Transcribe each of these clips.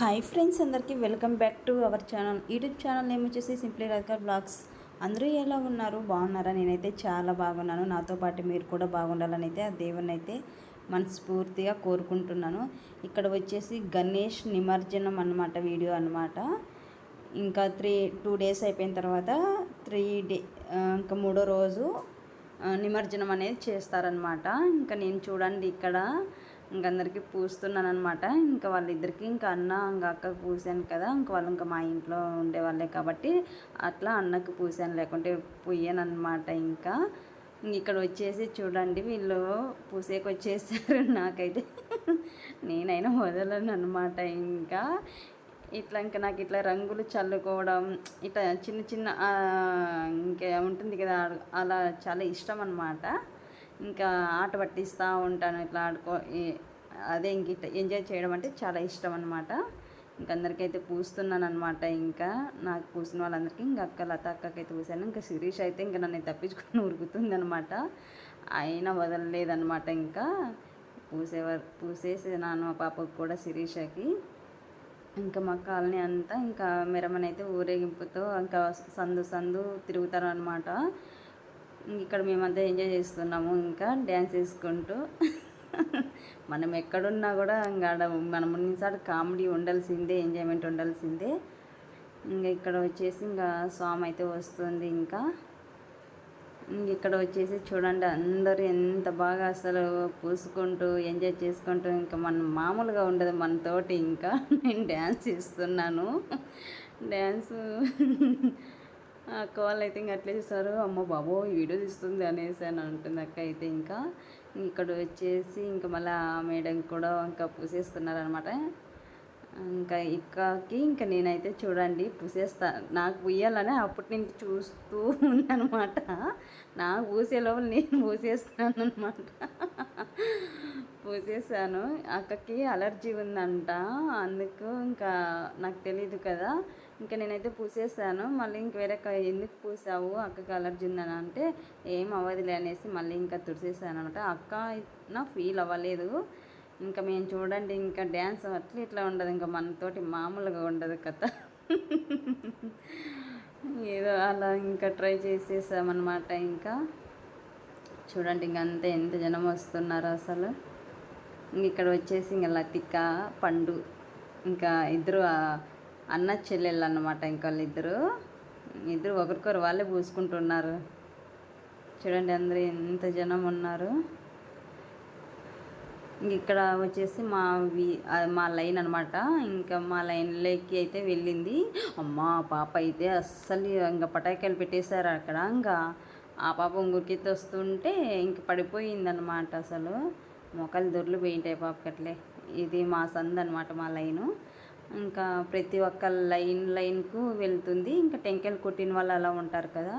Hi friends అందరికీ welcome back to our channel. YouTube channel name వచ్చేసి simply Radhika blogs. అందరూ ఎలా ఉన్నారు? బాగున్నారా? నేనైతే చాలా బాగున్నాను. నాతో పాటు మీరు కూడా బాగుండాలని అయితే ఆ దేవుని అయితే మనస్ఫూర్తిగా కోరుకుంటున్నాను. ఇక్కడ వచ్చేసి గణేష్ నిమజ్జనం అన్నమాట వీడియో అన్నమాట. ఇంకా త్రీ టూ డేస్ అయిపోయిన తర్వాత త్రీ డే ఇంకా మూడో రోజు నిమజ్జనం అనేది చేస్తారనమాట ఇంకా నేను చూడండి ఇక్కడ. ఇంక అందరికీ పూస్తున్నాను అనమాట ఇంకా వాళ్ళిద్దరికి ఇంకా అన్న ఇంకా అక్కకు పూసాను కదా. ఇంకా వాళ్ళు ఇంకా మా ఇంట్లో ఉండేవాళ్ళే కాబట్టి అట్లా అన్నకు పూసాను లేకుంటే పుయ్యాను అనమాట ఇంకా. ఇంక ఇక్కడ వచ్చేసి చూడండి వీళ్ళు పూసేకి వచ్చేసారు నాకైతే. నేనైనా వదలను అనమాట ఇంకా. ఇట్లా ఇంకా నాకు ఇట్లా రంగులు చల్లుకోవడం ఇట్లా చిన్న చిన్న ఇంకా ఉంటుంది కదా అలా చాలా ఇష్టం అనమాట ఇంకా ఆట పట్టిస్తూ ఉంటాను ఇట్లా ఆడుకో అదే ఇంక ఇట్లా ఎంజాయ్ చేయడం అంటే చాలా ఇష్టం అనమాట ఇంక అందరికైతే పూస్తున్నాను అనమాట ఇంకా నాకు పూసిన వాళ్ళందరికీ ఇంకా అక్క లత అక్కకైతే పూసాను. ఇంకా శిరీష్ అయితే ఇంకా నన్ను తప్పించుకొని ఉరుకుతుంది అనమాట అయినా వదలలేదనమాట ఇంకా. పూసేవారు పూసేసినాను ఆ పాపకు కూడా శిరీషకి. ఇంకా మా కాలనీ అంతా ఇంకా మెరమనైతే ఊరేగింపుతో ఇంకా సందు సందు తిరుగుతారు అనమాట ఇక్కడ మేమంతా ఎంజాయ్ చేస్తున్నాము ఇంకా డ్యాన్స్ వేసుకుంటూ. మనం ఎక్కడున్నా కూడా ఇంకా మనం ఉన్నసారి కామెడీ ఉండాల్సిందే ఎంజాయ్మెంట్ ఉండాల్సిందే. ఇంకా ఇక్కడ వచ్చేసి ఇంకా స్వామి అయితే వస్తుంది ఇంకా. ఇక్కడ వచ్చేసి చూడండి అందరూ ఎంత బాగా అసలు పూసుకుంటూ ఎంజాయ్ చేసుకుంటూ ఇంకా మనం మామూలుగా ఉండదు మనతోటి ఇంకా. నేను డ్యాన్స్ చేస్తున్నాను. డ్యాన్స్ అక్క వాళ్ళు అయితే ఇంకా అట్లే చూస్తారు. అమ్మ బాబో వీడియో తీస్తుంది అనేసి అని అంటుంది అక్క అయితే ఇంకా. ఇక్కడ వచ్చేసి ఇంకా మళ్ళీ ఆ మేడం కూడా ఇంకా పూసేస్తున్నారు అనమాట ఇంకా ఇక్కకి ఇంకా నేనైతే చూడండి పూసేస్తా. నాకు పూయాలని అప్పటి నుంచి చూస్తూ ఉందనమాట నాకు పూసే లోపల నేను పూసేస్తున్నాను అనమాట పూసేసాను. అక్కకి అలర్జీ ఉందంట. అందుకు ఇంకా నాకు తెలీదు కదా. ఇంకా నేనైతే పూసేసాను. మళ్ళీ ఇంక వేరే ఎందుకు పూసావు? అక్కకి అలర్జీ ఉందని అంటే ఏం అవ్వదులే అనేసి మళ్ళీ ఇంకా తుడిసేసాను అనమాట అక్క నా ఫీల్ అవ్వలేదు. ఇంకా మేము చూడండి ఇంకా డ్యాన్స్ అట్లా ఇట్లా ఉండదు ఇంకా మనతోటి మామూలుగా ఉండదు కథ. ఏదో అలా ఇంకా ట్రై చేసేసామన్నమాట ఇంకా. చూడండి ఇంక అంతే ఎంత జనం వస్తున్నారు అసలు. ఇంక ఇక్కడ వచ్చేసి ఇంకా లతిక పండు ఇంకా ఇద్దరు అన్న చెల్లెళ్ళు అన్నమాట ఇంకా వాళ్ళిద్దరు. ఇద్దరు ఒకరికొరు వాళ్ళే పూసుకుంటున్నారు. చూడండి అందరూ ఎంత జనం ఉన్నారు. ఇక్కడ వచ్చేసి మా వి మా లైన్ అనమాట ఇంకా మా లైన్లోకి అయితే వెళ్ళింది. అమ్మ పాప అయితే అస్సలు ఇంకా పటాకాయలు పెట్టేశారు అక్కడ. ఇంకా ఆ పాప ఉంగురికి వస్తుంటే ఇంక పడిపోయిందనమాట అసలు. మొక్కలు దొర్లు పోయింటాయి పాపకట్లే. ఇది మా సంద్ అనమాట మా లైను. ఇంకా ప్రతి ఒక్క లైన్ లైన్కు వెళ్తుంది. ఇంకా టెంకాయలు కొట్టిన వాళ్ళు అలా ఉంటారు కదా.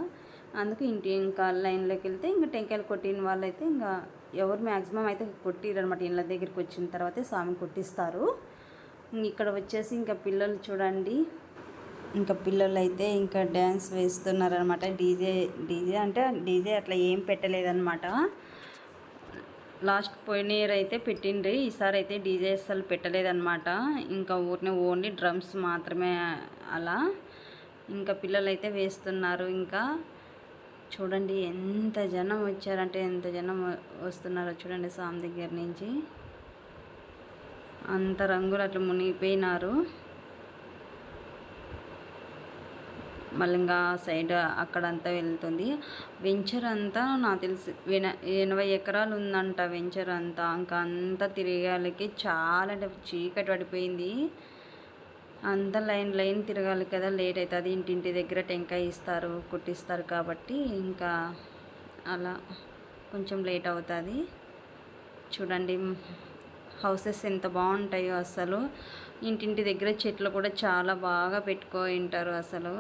అందుకు ఇంటి ఇంకా లైన్లోకి వెళ్తే ఇంకా టెంకాయలు కొట్టిన వాళ్ళు అయితే ఇంకా ఎవరు మ్యాక్సిమం అయితే కొట్టిరనమాట ఇళ్ళ దగ్గరికి వచ్చిన తర్వాతే స్వామిని కొట్టిస్తారు. ఇక్కడ వచ్చేసి ఇంకా పిల్లలు చూడండి. ఇంకా పిల్లలు అయితే ఇంకా డ్యాన్స్ వేస్తున్నారనమాట డీజే డీజే అంటే డీజే అట్లా ఏం పెట్టలేదన్నమాట. లాస్ట్ పోయిన ఇయర్ అయితే పెట్టిండ్రి. ఈసారి అయితే డీజే అసలు పెట్టలేదన్నమాట. ఇంకా ఊరిని ఓన్లీ డ్రమ్స్ మాత్రమే అలా. ఇంకా పిల్లలు అయితే వేస్తున్నారు ఇంకా. చూడండి ఎంత జనం వచ్చారంటే ఎంత జనం వస్తున్నారో చూడండి స్వామి దగ్గర నుంచి. అంత రంగులు అట్లా మునిగిపోయినారు. మళ్ళీ ఇంకా సైడ్ అక్కడంతా వెళ్తుంది. వెంచర్ అంతా నాకు తెలిసి విన ఎనభై ఎకరాలు ఉందంట వెంచర్ అంతా. ఇంకా అంతా తిరగాలికి చాలా అంటే చీకటి పడిపోయింది. అంతా లైన్ లైన్ తిరగాలి కదా లేట్ అవుతుంది ఇంటింటి దగ్గర టెంకాయ ఇస్తారు కుట్టిస్తారు కాబట్టి ఇంకా అలా కొంచెం లేట్ అవుతుంది. చూడండి హౌసెస్ ఎంత బాగుంటాయో అసలు. ఇంటింటి దగ్గర చెట్లు కూడా చాలా బాగా పెట్టుకో వింటారు అసలు.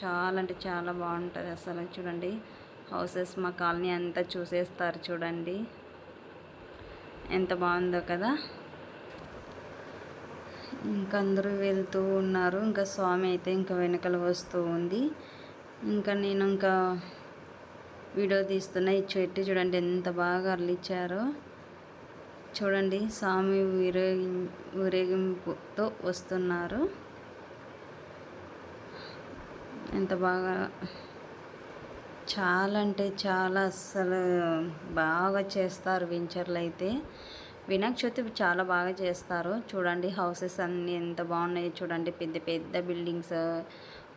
చాలా అంటే చాలా బాగుంటుంది అసలు. చూడండి హౌసెస్ మా కాలనీ అంతా చూసేస్తారు చూడండి. ఎంత బాగుందో కదా. ఇంకా అందరూ వెళ్తూ ఉన్నారు. ఇంకా స్వామి అయితే ఇంకా వెనకలు వస్తూ ఉంది. ఇంకా నేను ఇంకా వీడియో తీస్తున్నా. ఈ చెట్టు చూడండి ఎంత బాగా అర్లిచ్చారో చూడండి స్వామి ఊరేగి ఊరేగింపుతో వస్తున్నారు. ఎంత బాగా చాలా అంటే చాలా అస్సలు బాగా చేస్తారు వెంచర్లు అయితే వినాయక చవితి చాలా బాగా చేస్తారు. చూడండి హౌసెస్ అన్నీ ఎంత బాగున్నాయో. చూడండి పెద్ద పెద్ద బిల్డింగ్స్.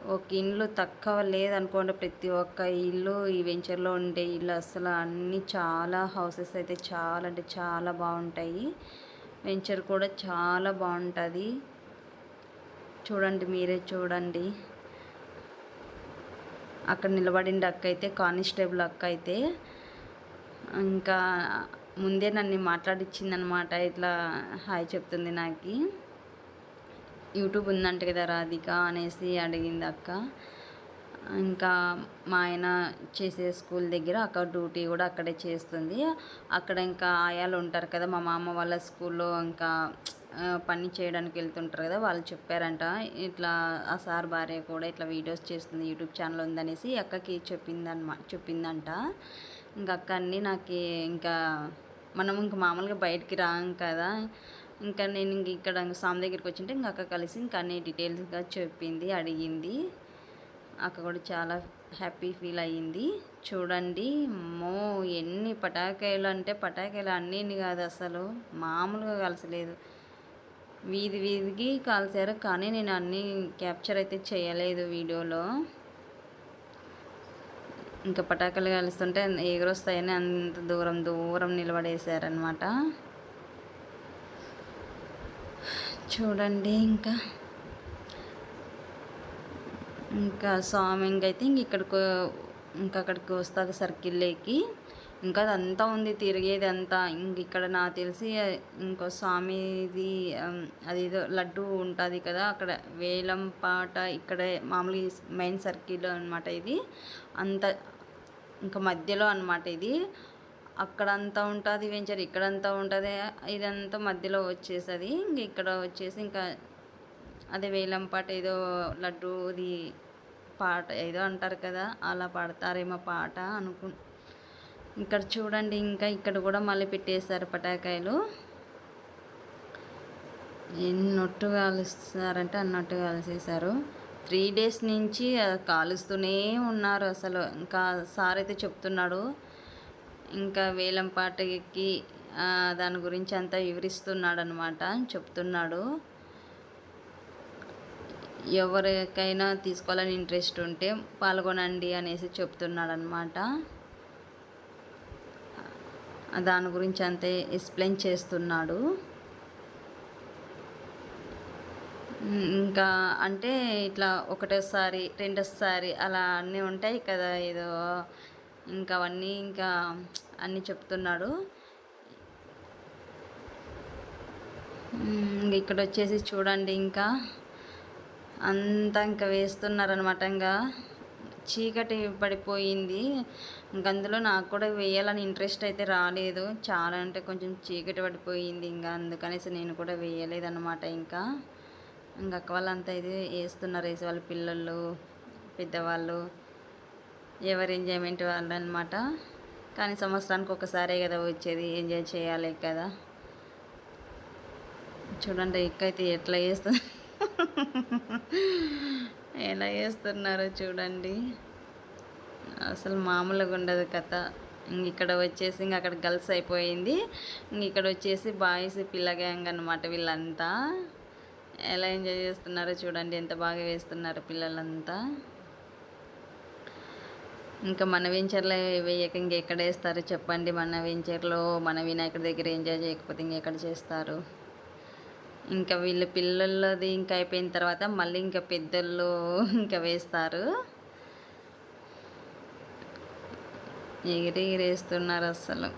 ఒక ఇల్లు తక్కువ లేదనుకోండి ప్రతి ఒక్క ఇల్లు ఈ వెంచర్లో ఉండే ఇల్లు అసలు అన్నీ చాలా హౌసెస్ అయితే చాలా అంటే చాలా బాగుంటాయి. వెంచర్ కూడా చాలా బాగుంటుంది. చూడండి మీరే చూడండి. అక్కడ నిలబడిన అక్క అయితే కానిస్టేబుల్ అక్క అయితే. ఇంకా ముందే నన్ను మాట్లాడిచ్చిందనమాట ఇట్లా హాయ్ చెప్తుంది నాకు. యూట్యూబ్ ఉందంట కదా రాధిక అనేసి అడిగింది అక్క. ఇంకా మా ఆయన చేసే స్కూల్ దగ్గర అక్కడ డ్యూటీ కూడా అక్కడే చేస్తుంది. అక్కడ ఇంకా ఆయాలు ఉంటారు కదా మా మామ వాళ్ళ స్కూల్లో ఇంకా పని చేయడానికి వెళ్తుంటారు కదా వాళ్ళు చెప్పారంట. ఇట్లా ఆ సార్ భార్య కూడా ఇట్లా వీడియోస్ చేస్తుంది యూట్యూబ్ ఛానల్ ఉందనేసి అక్కకి చెప్పిందనమా చెప్పిందంట. ఇంకా అక్క అన్నీ నాకు ఇంకా మనం ఇంక మామూలుగా బయటికి రాం కదా. ఇంకా నేను ఇంక ఇక్కడ సామ్ దగ్గరికి వచ్చింటే ఇంక అక్క కలిసి ఇంకా అన్ని డీటెయిల్స్గా చెప్పింది అడిగింది. అక్క కూడా చాలా హ్యాపీ ఫీల్ అయ్యింది. చూడండి మో ఎన్ని పటాకాయలు అంటే పటాకాయలు అన్నీ కాదు అసలు. మామూలుగా కలసలేదు. వీధి వీధికి కాల్చారు కానీ నేను అన్నీ క్యాప్చర్ అయితే చేయలేదు వీడియోలో. ఇంకా పటాకులు కలుస్తుంటే ఎగురొస్తాయని అంత దూరం దూరం నిలబడేశారనమాట చూడండి ఇంకా. ఇంకా స్వామింగ్ అయితే ఇంక ఇక్కడికి ఇంకా అక్కడికి వస్తుంది సర్కిల్లోకి ఇంకా అదంతా ఉంది తిరిగేది అంతా. ఇంక ఇక్కడ నాకు తెలిసి ఇంకో స్వామిది అదేదో లడ్డు ఉంటుంది కదా అక్కడ వేలం పాట ఇక్కడే మామూలు మెయిన్ సర్కిల్ అనమాట ఇది. అంత ఇంకా మధ్యలో అనమాట ఇది. అక్కడంతా ఉంటుంది వెంచర్ ఇక్కడంతా ఉంటుంది ఇదంతా మధ్యలో వచ్చేసది. ఇంక ఇక్కడ వచ్చేసి ఇంకా అదే వేలం పాట ఏదో లడ్డూది పాట ఏదో అంటారు కదా అలా పాడతారేమో పాట అనుకు ఇక్కడ చూడండి ఇంకా ఇక్కడ కూడా మళ్ళీ పెట్టేశారు పటాకాయలు. ఎన్నొట్టు కాలుస్తారంటే అన్నట్టు కాల్చేశారు త్రీ డేస్ నుంచి కాలుస్తూనే ఉన్నారు అసలు. ఇంకా సార్ అయితే చెప్తున్నాడు ఇంకా వేలం పాటకి దాని గురించి అంతా వివరిస్తున్నాడు అనమాట చెప్తున్నాడు. ఎవరికైనా తీసుకోవాలని ఇంట్రెస్ట్ ఉంటే పాల్గొనండి అనేసి చెప్తున్నాడు అనమాట దాని గురించి అంతే ఎక్స్ప్లెయిన్ చేస్తున్నాడు. ఇంకా అంటే ఇట్లా ఒకటోసారి రెండోసారి అలా అన్నీ ఉంటాయి కదా ఏదో ఇంకా అవన్నీ ఇంకా అన్నీ చెప్తున్నాడు. ఇక్కడ వచ్చేసి చూడండి ఇంకా. అంతా ఇంకా వేస్తున్నారనమాట ఇంకా. చీకటి పడిపోయింది. ఇంక అందులో నాకు కూడా వేయాలని ఇంట్రెస్ట్ అయితే రాలేదు. చాలా అంటే కొంచెం చీకటి పడిపోయింది ఇంకా అందుకనేసి నేను కూడా వేయలేదన్నమాట ఇంకా. ఇంకా అక్క వాళ్ళంతా ఇది వేస్తున్నారు వేసి వాళ్ళ పిల్లలు పెద్దవాళ్ళు. ఎవరి ఎంజాయ్మెంట్ వాళ్ళు అనమాట కానీ సంవత్సరానికి ఒకసారే కదా వచ్చేది ఎంజాయ్ చేయాలి కదా. చూడండి ఎక్కైతే ఎట్లా వేస్తుంది ఎలా వేస్తున్నారో చూడండి. అసలు మామూలుగా ఉండదు కథ. ఇంక ఇక్కడ వచ్చేసి ఇంక అక్కడ గర్ల్స్ అయిపోయింది. ఇంక ఇక్కడ వచ్చేసి బాయ్స్ పిల్ల గ్యాంగ్ అనమాట వీళ్ళంతా. ఎలా ఎంజాయ్ చేస్తున్నారో చూడండి ఎంత బాగా వేస్తున్నారు పిల్లలంతా. ఇంకా మన వెంచర్లో వేయక ఇంకెక్కడ వేస్తారు చెప్పండి మన వెంచర్లో మన వినాయకుడి దగ్గర ఎంజాయ్ చేయకపోతే ఇంకెక్కడ చేస్తారు? ఇంకా వీళ్ళ పిల్లలది ఇంకా అయిపోయిన తర్వాత మళ్ళీ ఇంకా పెద్దలు ఇంకా వేస్తారు. ఎగిరి ఎగిరేస్తున్నారు అసలు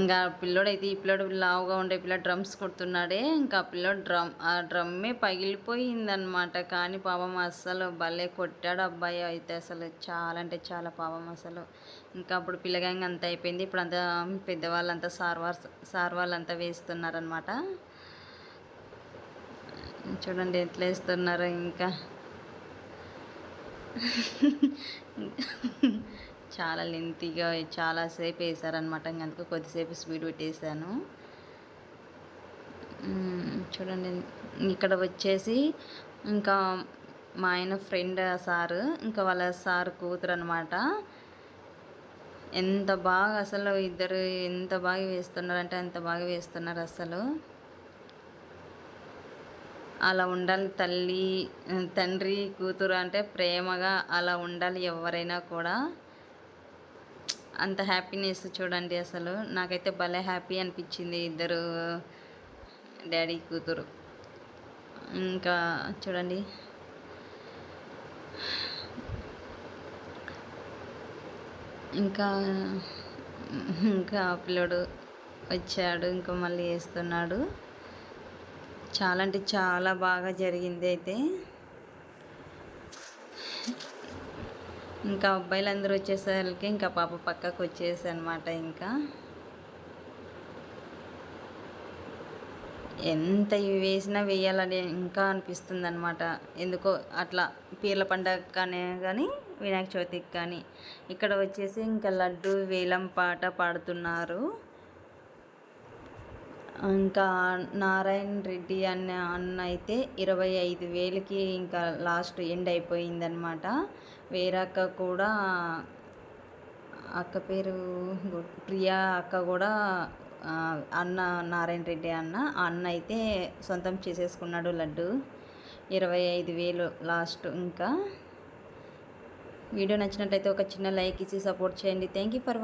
ఇంకా పిల్లోడైతే ఈ పిల్లోడు లావుగా ఉండే పిల్ల డ్రమ్స్ కొడుతున్నాడే. ఇంకా పిల్లోడు డ్రమ్ ఆ డ్రమ్మే పగిలిపోయిందనమాట కానీ పాపం అస్సలు భలే కొట్టాడు అబ్బాయి అయితే అసలు. చాలా అంటే చాలా పాపం అసలు. ఇంకా అప్పుడు పిల్లగాంగ్ అంతా అయిపోయింది. ఇప్పుడు అంతా పెద్దవాళ్ళంతా సార్ సార్ వాళ్ళంతా వేస్తున్నారనమాట చూడండి ఎట్లా వేస్తున్నారు ఇంకా చాలా లెంతీగా చాలాసేపు వేసారనమాట ఇంక అందుకు కొద్దిసేపు స్పీడ్ పెట్టేశాను చూడండి. ఇక్కడ వచ్చేసి ఇంకా మా ఆయన ఫ్రెండ్ సారు ఇంకా వాళ్ళ సార్ కూతురు అనమాట ఎంత బాగా అసలు ఇద్దరు ఎంత బాగా వేస్తున్నారంటే అంత బాగా వేస్తున్నారు అసలు. అలా ఉండాలి తల్లి తండ్రి కూతురు అంటే ప్రేమగా అలా ఉండాలి ఎవరైనా కూడా. అంత హ్యాపీనెస్ చూడండి అసలు. నాకైతే భలే హ్యాపీ అనిపించింది ఇద్దరు డాడీ కూతురు. ఇంకా చూడండి. ఇంకా ఇంకా ఆ పిల్లోడు వచ్చాడు ఇంకా మళ్ళీ వేస్తున్నాడు చాలా అంటే చాలా బాగా జరిగింది అయితే. ఇంకా అబ్బాయిలందరూ వచ్చేసరికి ఇంకా పాప పక్కకు వచ్చేసి అనమాట ఇంకా. ఎంత వేసినా వేయాలని ఇంకా అనిపిస్తుంది అనమాట ఎందుకో అట్లా పీర్ల పండగ కానీ కానీ వినాయక చవితికి కానీ ఇక్కడ వచ్చేసి ఇంకా లడ్డు వేలం పాట పాడుతున్నారు. ఇంకా నారాయణ రెడ్డి అన్న అన్న అయితే ఇరవై ఐదు వేలకి ఇంకా లాస్ట్ ఎండ్ అయిపోయిందనమాట వేరే అక్క కూడా అక్క పేరు ప్రియా అక్క కూడా అన్న నారాయణ రెడ్డి అన్న ఆ అన్న అయితే సొంతం చేసేసుకున్నాడు లడ్డు. ఇరవై ఐదు వేలు లాస్ట్ ఇంకా. వీడియో నచ్చినట్లయితే ఒక చిన్న లైక్ ఇచ్చి సపోర్ట్ చేయండి. Thank you for